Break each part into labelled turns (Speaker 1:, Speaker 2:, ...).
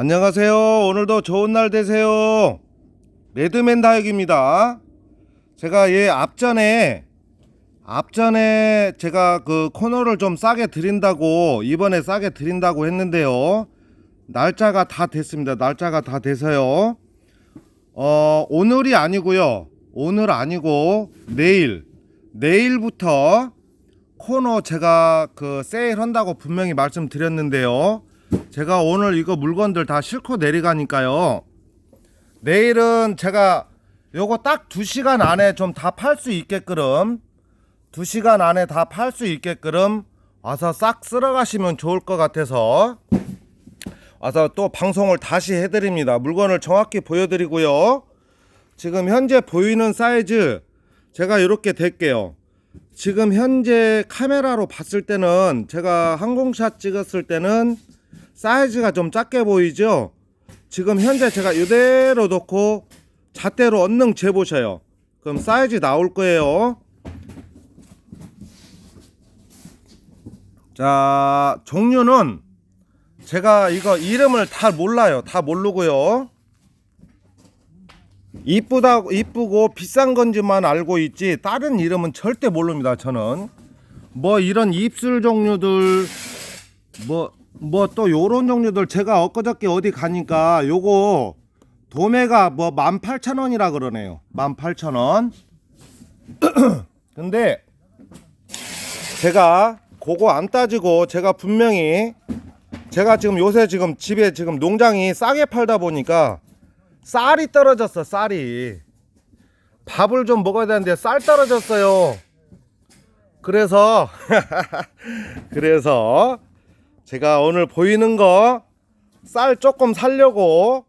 Speaker 1: 안녕하세요. 오늘도 좋은 날 되세요. 레드맨 다육입니다. 제가 얘 앞전에 앞전에 제가 그 코너를 좀 싸게 드린다고 이번에 싸게 드린다고 했는데요. 날짜가 다 됐습니다. 날짜가 다 돼서요. 어, 오늘이 아니고요. 오늘 아니고 내일 내일부터 코너 제가 그 세일 한다고 분명히 말씀드렸는데요. 제가 오늘 이거 물건들 다 싣고 내려가니까요. 내일은 제가 요거 딱 2시간 안에 좀 다 팔 수 있게끔 2시간 안에 다 팔 수 있게끔 와서 싹 쓸어 가시면 좋을 것 같아서 와서 또 방송을 다시 해드립니다. 물건을 정확히 보여드리고요. 지금 현재 보이는 사이즈 제가 이렇게 될게요. 지금 현재 카메라로 봤을 때는 제가 항공샷 찍었을 때는 사이즈가 좀 작게 보이죠? 지금 현재 제가 이대로 놓고 잣대로 언능 재보셔요. 그럼 사이즈 나올 거예요. 자, 종류는 제가 이거 이름을 다 몰라요. 다 모르고요. 이쁘다 이쁘고 비싼 건지만 알고 있지 다른 이름은 절대 모릅니다. 저는 뭐 이런 입술 종류들 뭐 뭐 또 요런 종류들 제가 엊그저께 어디 가니까 요거 도매가 뭐 18,000원이라 그러네요. 18,000원. 근데 제가 그거 안 따지고 제가 분명히 제가 지금 요새 지금 집에 지금 농장이 싸게 팔다 보니까 쌀이 떨어졌어 쌀이 밥을 좀 먹어야 되는데 쌀 떨어졌어요 그래서 그래서 제가 오늘 보이는 거 쌀 조금 살려고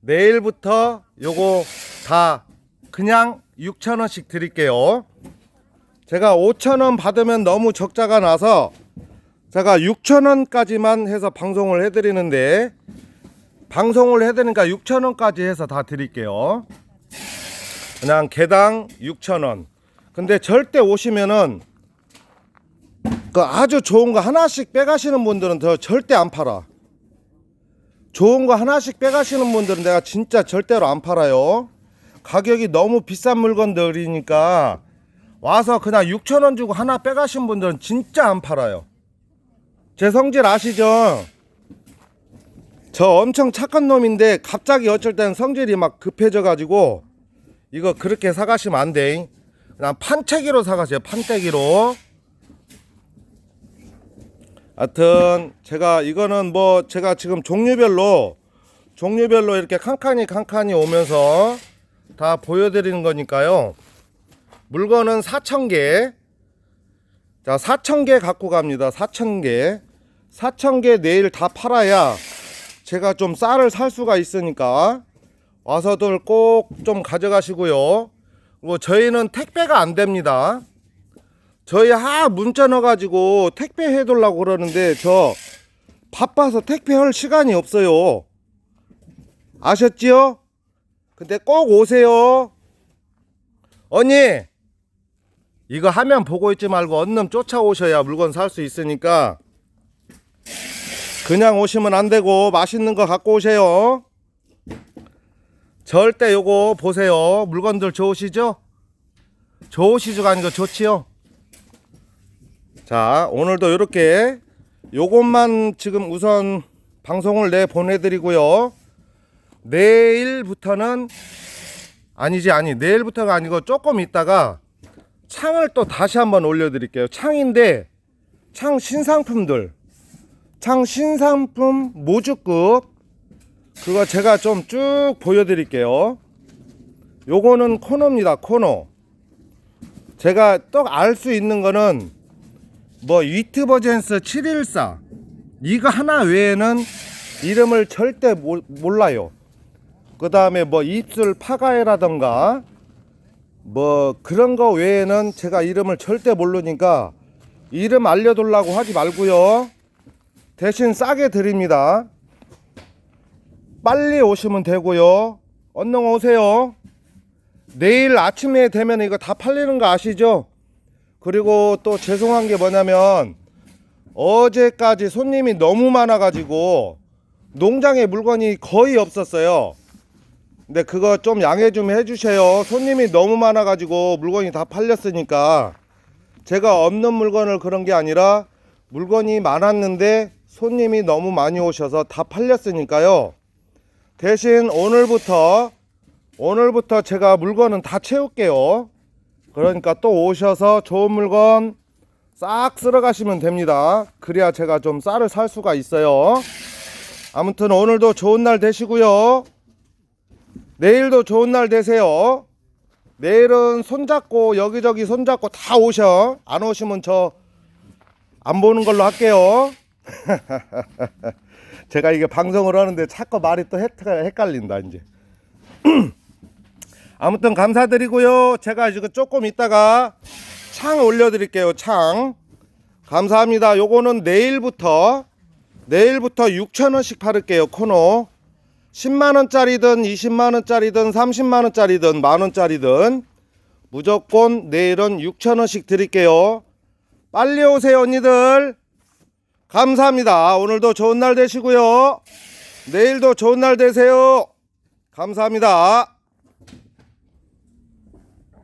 Speaker 1: 내일부터 요거 다 그냥 6천원씩 드릴게요. 제가 5천원 받으면 너무 적자가 나서 제가 6천원까지만 해서 방송을 해드리는데 방송을 해드리니까 6천원까지 해서 다 드릴게요. 그냥 개당 6천원. 근데 절대 오시면은 그 아주 좋은 거 하나씩 빼가시는 분들은 더 절대 안 팔아 좋은 거 하나씩 빼가시는 분들은 내가 진짜 절대로 안 팔아요 가격이 너무 비싼 물건들이니까 와서 그냥 6천원 주고 하나 빼가신 분들은 진짜 안 팔아요 제 성질 아시죠? 저 엄청 착한 놈인데 갑자기 어쩔 땐 성질이 막 급해져 가지고 이거 그렇게 사가시면 안 돼. 그냥 판때기로 사가세요. 판때기로. 하여튼 제가 이거는 뭐 제가 지금 종류별로 종류별로 이렇게 칸칸이 칸칸이 오면서 다 보여드리는 거니까요. 물건은 4,000개. 자, 4,000개 갖고 갑니다. 4,000개. 4,000개 내일 다 팔아야 제가 좀 쌀을 살 수가 있으니까 와서들 꼭 좀 가져가시고요. 뭐 저희는 택배가 안 됩니다. 저희 하 문자 넣어가지고 택배 해달라고 그러는데 저 바빠서 택배 할 시간이 없어요. 아셨지요? 근데 꼭 오세요. 언니 이거 화면 보고 있지 말고 얼른 쫓아오셔야 물건 살 수 있으니까 그냥 오시면 안 되고 맛있는 거 갖고 오세요. 절대 요거 보세요. 물건들 좋으시죠? 좋으시죠가 아니고 좋지요? 자, 오늘도 이렇게 요것만 지금 우선 방송을 내 보내드리고요. 내일부터는 아니지 아니 내일부터가 아니고 조금 있다가 창을 또 다시 한번 올려드릴게요. 창인데 창 신상품들 창 신상품 모주급 그거 제가 좀 쭉 보여드릴게요. 요거는 코너입니다. 코너. 제가 또 알 수 있는 거는 뭐 위트버젠스 714 이거 하나 외에는 이름을 절대 모- 몰라요. 그 다음에 뭐 입술 파가에라던가 뭐 그런 거 외에는 제가 이름을 절대 모르니까 이름 알려달라고 하지 말고요. 대신 싸게 드립니다. 빨리 오시면 되고요. 얼른 오세요. 내일 아침에 되면 이거 다 팔리는 거 아시죠? 그리고 또 죄송한 게 뭐냐면 어제까지 손님이 너무 많아가지고 농장에 물건이 거의 없었어요. 근데 그거 좀 양해 좀 해주세요. 손님이 너무 많아가지고 물건이 다 팔렸으니까 제가 없는 물건을 그런 게 아니라 물건이 많았는데 손님이 너무 많이 오셔서 다 팔렸으니까요. 대신 오늘부터 오늘부터 제가 물건은 다 채울게요. 그러니까 또 오셔서 좋은 물건 싹 쓸어 가시면 됩니다. 그래야 제가 좀 쌀을 살 수가 있어요. 아무튼 오늘도 좋은 날 되시고요. 내일도 좋은 날 되세요. 내일은 손잡고 여기저기 손잡고 다 오셔. 안 오시면 저 안 보는 걸로 할게요. 제가 이게 방송을 하는데 자꾸 말이 또 헷- 헷갈린다 이제. 아무튼 감사드리고요. 제가 지금 조금 있다가 창 올려드릴게요. 창. 감사합니다. 요거는 내일부터 내일부터 6천원씩 팔을게요. 코너. 10만원짜리든 20만원짜리든 30만원짜리든 만원짜리든 무조건 내일은 6천원씩 드릴게요. 빨리 오세요, 언니들. 감사합니다. 오늘도 좋은 날 되시고요. 내일도 좋은 날 되세요. 감사합니다.